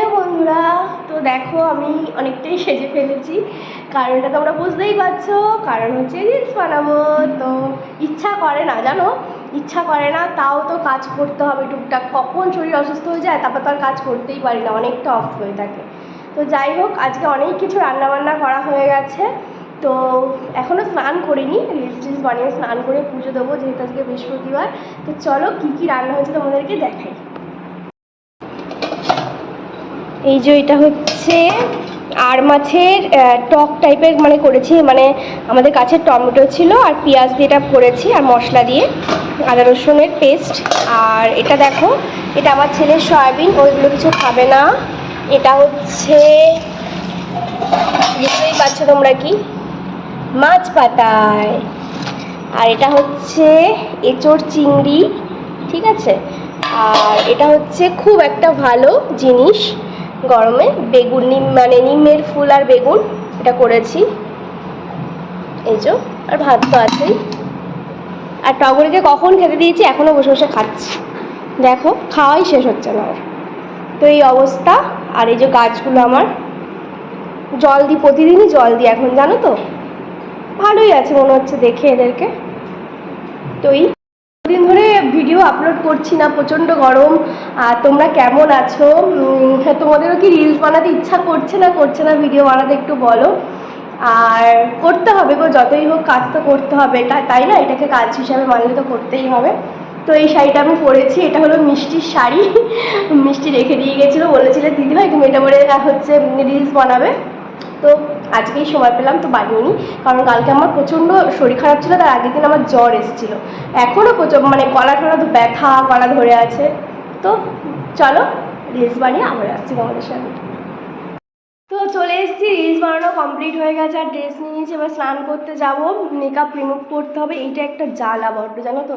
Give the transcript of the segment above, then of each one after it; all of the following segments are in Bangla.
হ্যালো বন্ধুরা, তো দেখো আমি অনেকটাই সেজে ফেলেছি। কারণটা তোমরা বুঝতেই পারছ, কারণ হচ্ছে রিলস বানাবো। তো ইচ্ছা করে না, জানো? ইচ্ছা করে না, তাও তো কাজ করতে হবে টুকটাক। কখন শরীর অসুস্থ হয়ে যায়, তারপর তো আর কাজ করতেই পারি না, অনেকটা অফ হয়ে থাকে। তো যাই হোক, আজকে অনেক কিছু রান্নাবান্না করা হয়ে গেছে। তো এখনও স্নান করিনি রিলস টিলস বানিয়ে স্নান করে পুজো দেবো, যেহেতু আজকে বৃহস্পতিবার। তো চলো কী কী রান্না হয়েছে তোমাদেরকে দেখাই। এই যে এটা হচ্ছে আর মাছের টক টাইপের মানে করেছি মানে আমাদের কাছে টমেটো ছিল আর পেঁয়াজ দিয়ে এটা করেছি আর মশলা দিয়ে, আদা রসুনের পেস্ট আর এটা দেখো, এটা আমার ছেলের সয়াবিন ওইগুলো কিছু খাবে না। এটা হচ্ছে, বুঝতেই পারছ তোমরা কি? মাছ পাতায়। আর এটা হচ্ছে এঁচোড় চিংড়ি, ঠিক আছে? আর এটা হচ্ছে খুব একটা ভালো জিনিস। গরমে বেগুন, নিম মানে নিমের ফুল আর বেগুন এটা করেছি। এই যে, আর ভাত তো আছেই। আর টগরিকে কখন খেতে দিয়েছি এখনও বসে বসে খাচ্ছি। দেখো, খাওয়াই শেষ হচ্ছে না তো এই অবস্থা, আর এই যে গাছগুলো আমার, জল দিই, প্রতিদিনই জল দিই এখন, জানো তো? ভালোই আছে মনে হচ্ছে দেখে এদেরকে। তো এই দিন ধরে ভিডিও আপলোড করছি না প্রচণ্ড গরম। আর তোমরা কেমন আছো? হ্যাঁ, তোমাদেরও কি রিলস বানাতে ইচ্ছা করছে না করছে না ভিডিও বানাতে একটু বলো? আর করতে হবে গো যতই হোক কাজ তো করতে হবে। তাই না? এটাকে কাজ হিসাবে মানলে তো করতেই হবে। তো এই শাড়িটা আমি পরেছি এটা হলো মিষ্টির শাড়ি। মিষ্টি রেখে দিয়ে গেছিল বলেছিলে দিদিভাই তুমি এটা পরে হচ্ছে রিলস বানাবে। তো আজকেই সময় পেলাম তো বানিয়ে কারণ কালকে আমার প্রচণ্ড শরীর খারাপ ছিল, তার আগের দিন আমার জ্বর এসেছিল। এখনও প্রচুর মানে টলা তো ব্যথা, গলা ধরে আছে। তো চলো রিলস বানিয়ে আবার আসছি তোমাদের সাথে তো চলে এসেছি রিলস বানানো কমপ্লিট হয়ে গেছে, আর ড্রেস নিয়ে নিয়েছি। এবার স্নান করতে যাব মেকআপ রিমুভ করতে হবে। এইটা একটা জ্বালা বড্ড, জানো তো।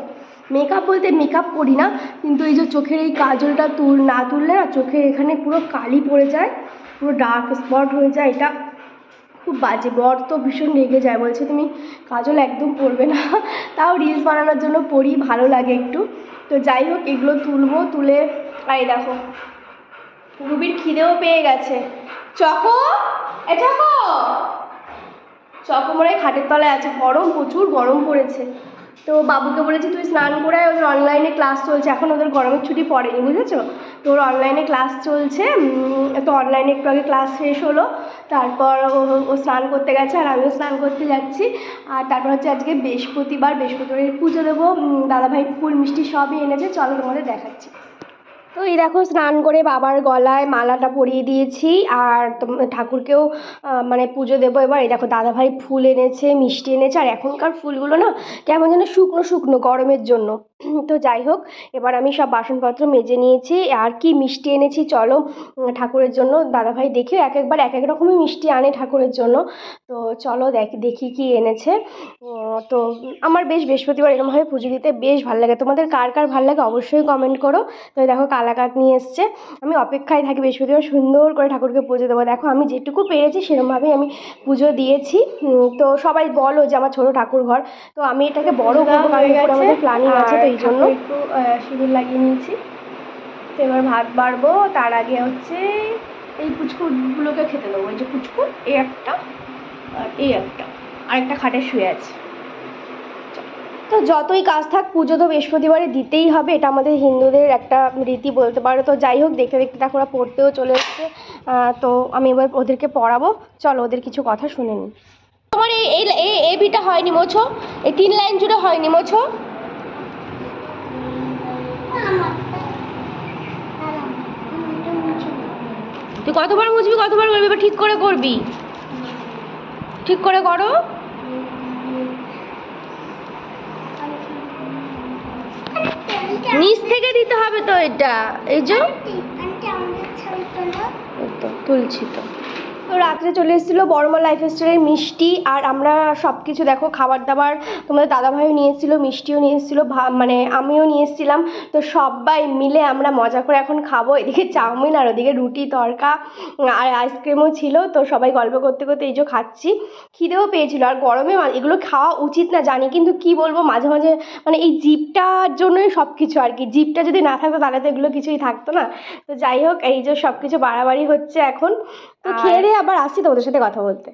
মেকআপ বলতে মেকআপ করি না, কিন্তু এই যে চোখের এই কাজলটা তুল, না তুললে না চোখের এখানে পুরো কালি পড়ে যায়, পুরো ডার্ক স্পট হয়ে যায়। এটা খুব বাজে, বর তো ভীষণ রেগে যায়, বলছে তুমি কাজল একদম পরবে না, তাও রিলস বানানোর জন্য পরি ভালো লাগে একটু। তো যাই হোক, এগুলো তুলবো, তুলে, আর দেখো রুবির খিদেও পেয়ে গেছে। চকো, এ চকো! চকো মনে খাটের তলায় আছে, গরম প্রচুর গরম পড়েছে। তো বাবুকে বলেছি, তুই স্নান করে ওদের অনলাইনে ক্লাস চলছে। এখন ওদের গরমের ছুটি পড়েনি, বুঝেছ? তো ওর অনলাইনে ক্লাস চলছে তো অনলাইনে একটু আগে ক্লাস শেষ হলো। তারপর ও স্নান করতে গেছে আর আমিও স্নান করতে যাচ্ছি। আর তারপর হচ্ছে আজকে বৃহস্পতিবার, বৃহস্পতিবারের পুজো দেবো। দাদাভাই ফুল মিষ্টি সবই এনেছে, চলো তোমাদের দেখাচ্ছি। তো এই দেখো, স্নান করে বাবার গলায় মালাটা পরিয়ে দিয়েছি আর ঠাকুরকেও মানে পুজো দেবো এবার। এই দেখো, দাদাভাই ফুল এনেছে, মিষ্টি এনেছে, আর এখনকার ফুলগুলো না কেমন যেন শুকনো শুকনো গরমের জন্য। তো যাই হোক এবার আমি সব বাসনপত্র মেজে নিয়েছি। আর কি মিষ্টি এনেছি চলো ঠাকুরের জন্য। দাদাভাই দেখি এক একবার এক এক রকমই মিষ্টি আনে ঠাকুরের জন্য। তো চলো দেখ দেখি কি এনেছে। তো আমার বেশ বৃহস্পতিবার এরকমভাবে পুজো দিতে বেশ ভালো লাগে। তোমাদের কার কার ভালো লাগে অবশ্যই কমেন্ট করো। তো দেখো কালাকাত নিয়ে এসছে। আমি অপেক্ষায় থাকি বৃহস্পতিবার সুন্দর করে ঠাকুরকে পুজো দেবো। দেখো আমি যেটুকু পেরেছি সেরকমভাবেই আমি পুজো দিয়েছি। তো সবাই বলো যে আমার ছোটো ঠাকুর ঘর তো আমি এটাকে বড় করব কারণ আমাদের প্ল্যানিং আছে। তো এই জন্য। একটু সিঁদুর লাগিয়ে নিয়েছি। তো এবার ভাত বাড়বো। তার আগে হচ্ছে এই পুচকুগুলোকে খেতে দেবো। এই যে পুচকুট এই একটা আর এই একটা। আর একটা খাটে শুয়ে আছে। তো যতই কাজ থাক পুজো তো বৃহস্পতিবারে দিতেই হবে। এটা আমাদের হিন্দুদের একটা রীতি বলতে পারো। তো যাই হোক দেখতে দেখতে দেখো ওরা পড়তেও চলে এসছে। আহ, তো আমি এবার ওদেরকে পড়াবো। চলো ওদের কিছু কথা শুনে নিই। তোমার এই এই এই এ বিটা হয়নি মোছো? এই তিন লাইন জুড়ে হয়নি মোছো? তুই কতবার বুঝবি কতবার বলবি? এবার ঠিক করে করবি। ঠিক করে করো। নিচ থেকে দিতে হবে তো এটা। এই যে। তুলছি তো। তো রাত্রে চলে এসেছিল বড়মা লাইফ স্টাইলের মিষ্টি। আর আমরা সব কিছু দেখো খাবার দাবার তোমাদের দাদাভাইও নিয়ে এসেছিল, মিষ্টিও নিয়ে এসেছিল মানে আমিও নিয়ে এসেছিলাম। তো সবাই মিলে আমরা মজা করে এখন খাব। এদিকে চাউমিন আর ওদিকে রুটি তরকা আর আইসক্রিমও ছিল। তো সবাই গল্প করতে করতে এই যে খাচ্ছি। খিদেও পেয়েছিল। আর গরমে এগুলো খাওয়া উচিত না, জানি। কিন্তু কি বলব, মাঝে মাঝে মানে এই জিপটার জন্যই সব কিছু আর কি। জিপটা যদি না থাকতো, তাহলে তো এগুলো কিছুই থাকতো না। তো যাই হোক, এই যে সব কিছু বাড়াবাড়ি হচ্ছে এখন। তো খেয়ে দিয়ে আবার আসছি তোমাদের সাথে কথা বলতে।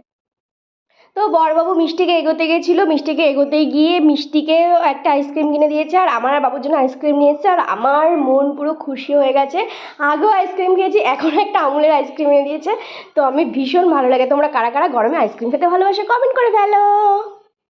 তো বড়বাবু মিষ্টিকে এগোতে গেছিল মিষ্টিকে এগোতে গিয়ে মিষ্টিকে একটা আইসক্রিম কিনে দিয়েছে আর আমার আর বাবুর জন্য আইসক্রিম নিয়ে এসেছে আর আমার মন পুরো খুশি হয়ে গেছে। আগেও আইসক্রিম খেয়েছি এখন একটা আমুলের আইসক্রিম এনে দিয়েছে। তো আমি ভীষণ ভালো লাগে। তোমরা কারা কারা গরমে আইসক্রিম খেতে ভালোবাসে কমেন্ট করে ফেলো।